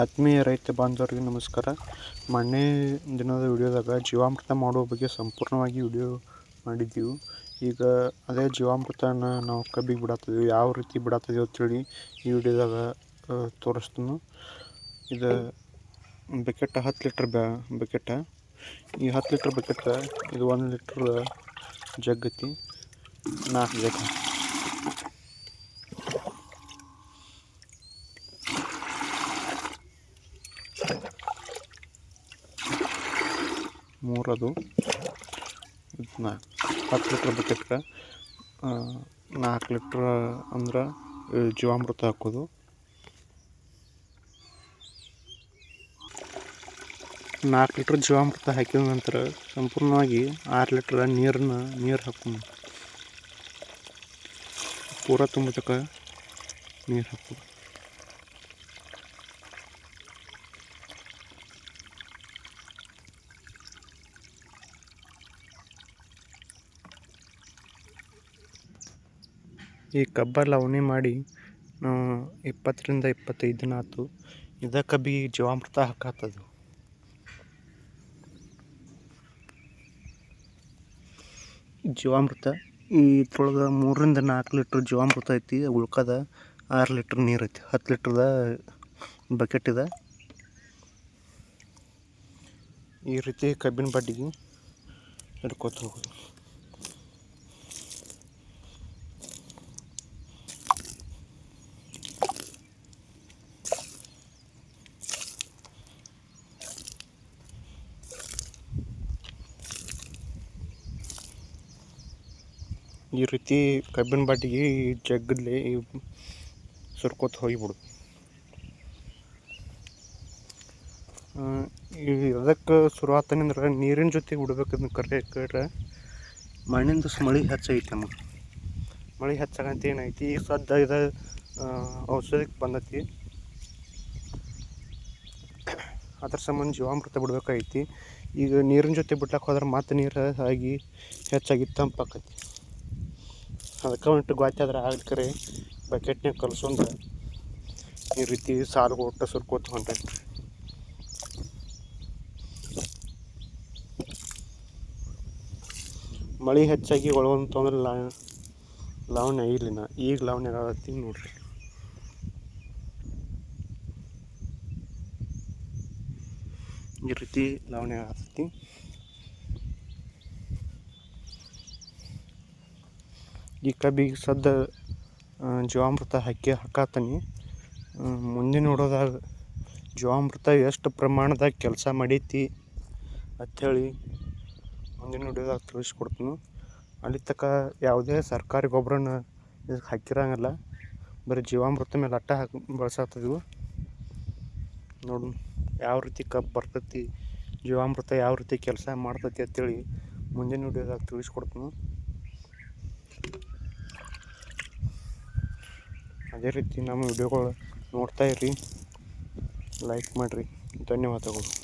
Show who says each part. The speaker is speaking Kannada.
Speaker 1: ಆತ್ಮೀಯ ರೈತ ಬಾಂಧವರಿಗೆ ನಮಸ್ಕಾರ. ಮೊನ್ನೆ ದಿನದ ವಿಡಿಯೋದಾಗ ಜೀವಾಮೃತ ಮಾಡುವ ಬಗ್ಗೆ ಸಂಪೂರ್ಣವಾಗಿ ವಿಡಿಯೋ ಮಾಡಿದ್ದೀವಿ. ಈಗ ಅದೇ ಜೀವಾಮೃತನ ನಾವು ಕಬ್ಬಿಗೆ ಬಿಡತ್ತಿದ್ದೀವಿ ಯಾವ ರೀತಿ ಬಿಡತ್ತಿದ್ದೀವಿ ಅಂತೇಳಿ ಈ ವಿಡಿಯೋದಾಗ ತೋರಿಸ್ತೀನಿ. ಇದು ಬಕೆಟ್ ಹತ್ತು ಲೀಟ್ರ್ ಬ್ಯಾ, ಬಕೆಟ. ಈ ಹತ್ತು ಲೀಟ್ರ್ ಬಕೆಟ್, ಇದು ಒಂದು ಲೀಟ್ರ್ ಜಗ್ಗತಿ. ನಾಲ್ಕು ಜಗ್ ಮೂರದು. ನಾಲ್ಕು ಹತ್ತು ಲೀಟ್ರ್ ಬಕೆಟ್ಗೆ ನಾಲ್ಕು ಲೀಟ್ರ್ ಅಂದ್ರೆ ಜೀವಾಮೃತ ಹಾಕೋದು. ನಾಲ್ಕು ಲೀಟ್ರ್ ಜೀವಾಮೃತ ಹಾಕಿದ ನಂತರ ಸಂಪೂರ್ಣವಾಗಿ ಆರು ಲೀಟ್ರ್ ನೀರನ್ನ ನೀರು ಹಾಕೋದು ಪೂರ ತುಂಬತಕ್ಕ ನೀರು ಹಾಕೋದು ಈ ಕಬ್ಬ ಲವಣಿ ಮಾಡಿ ಇಪ್ಪತ್ತರಿಂದ ಇಪ್ಪತ್ತೈದು ದಿನ ಆಯ್ತು. ಇದ ಕಬ್ಬಿಗೆ ಜೀವಾಮೃತ ಹಾಕತ್ತದು ಜೀವಾಮೃತ ಇದ್ರೊಳಗೆ ಮೂರರಿಂದ ನಾಲ್ಕು ಲೀಟ್ರ್ ಜೀವಾಮೃತ ಐತಿ, ಉಳ್ಕದ ಆರು ಲೀಟ್ರ್ ನೀರು ಐತಿ, ಹತ್ತು ಲೀಟ್ರದ ಬಕೆಟ್ ಇದೆ. ಈ ರೀತಿ ಕಬ್ಬಿನ ಬಡ್ಡಿಗೆ ಹಿಡ್ಕೊತ ಹೋಗೋದು. ಈ ರೀತಿ ಕಬ್ಬಿನ ಬಾಟಿಗೆ ಈ ಜಗ್ಗಲ್ಲಿ ಸುರ್ಕೋತ ಹೋಗಿಬಿಡು. ಅದಕ್ಕೆ ಶುರುವಾತನಂದ್ರೆ ನೀರಿನ ಜೊತೆ ಬಿಡ್ಬೇಕಂದ್ರೆ ಕರೆ ಕರೆ ಮಣ್ಣಿಂದ ಮಳೆ ಹೆಚ್ಚೈತಿ ನಮಗೆ. ಮಳೆ ಹೆಚ್ಚಾಗಂತ ಏನೈತಿ ಈಗ ಸದ್ದ ಇದ ಔಷಧಕ್ಕೆ ಬಂದೈತಿ. ಅದ್ರ ಸಂಬಂಧ ಜೀವಾಮೃತ ಬಿಡ್ಬೇಕಾಗೈತಿ. ಈಗ ನೀರಿನ ಜೊತೆ ಬಿಡ್ಲಕ್ಕೆ ಹೋದ್ರೆ ಮತ್ತೆ ನೀರು ಆಗಿ ಹೆಚ್ಚಾಗಿ ತಂಪಾಕೈತಿ. ಅದಕ್ಕೆ ಉಂಟು ಗೊತ್ತಾದ್ರೆ ಆದ್ರೆ ಆಗ್ಲಿಕ್ಕರೆ ಬಕೆಟ್ನಾಗ ಕಲ್ಸೊಂಡ್ರೆ ಈ ರೀತಿ ಸಾಲು ಒಟ್ಟು ಸುರ್ಕೋತ ರೀ ಮಳೆ ಹೆಚ್ಚಾಗಿ ಒಳಗೊಂತಂದ್ರೆ ಲಾ ಲಾವಣಿ ನಾ ಈಗ ಲಾವಣ್ಯ ಆಗತ್ತೀನಿ ನೋಡ್ರಿ. ಈ ರೀತಿ ಲಾವಣ್ಯ ಆಗತ್ತೈತಿ ಈ ಕಬ್ಬಿಗೆ ಸದ್ದ ಜೀವಾಮೃತ ಹಾಕಿ ಹಾಕತ್ತೀನಿ ಮುಂದೆ ನೋಡೋದಾಗ ಜೀವಾಮೃತ ಎಷ್ಟು ಪ್ರಮಾಣದಾಗ ಕೆಲಸ ಮಾಡೈತಿ ಅಂಥೇಳಿ ಮುಂದಿನ ನೋಡೋದಾಗ ತಿಳಿಸ್ಕೊಡ್ತೀನಿ. ಅಲ್ಲಿ ತಕ್ಕ ಯಾವುದೇ ಸರ್ಕಾರಿ ಗೊಬ್ಬರನ ಇದಕ್ಕೆ ಹಾಕಿರಂಗಿಲ್ಲ. ಬರೀ ಜೀವಾಮೃತ ಮೇಲೆ ಅಟ್ಟ ಹಾಕಿ ಬಳಸತ್ತಿದ್ವು ನೋಡು ಯಾವ ರೀತಿ ಕಬ್ಬು ಬರ್ತೈತಿ, ಜೀವಾಮೃತ ಯಾವ ರೀತಿ ಕೆಲಸ ಮಾಡ್ತೈತಿ ಅಂತೇಳಿ ಮುಂದಿನ ವಿಡಿಯೋದಾಗ ತಿಳಿಸ್ಕೊಡ್ತೀನಿ. ಅದೇ ರೀತಿ ನಮ್ಮ ವಿಡಿಯೋಗಳು ನೋಡ್ತಾ ಇರಿ. ಲೈಕ್ ಮಾಡಿರಿ. ಧನ್ಯವಾದಗಳು.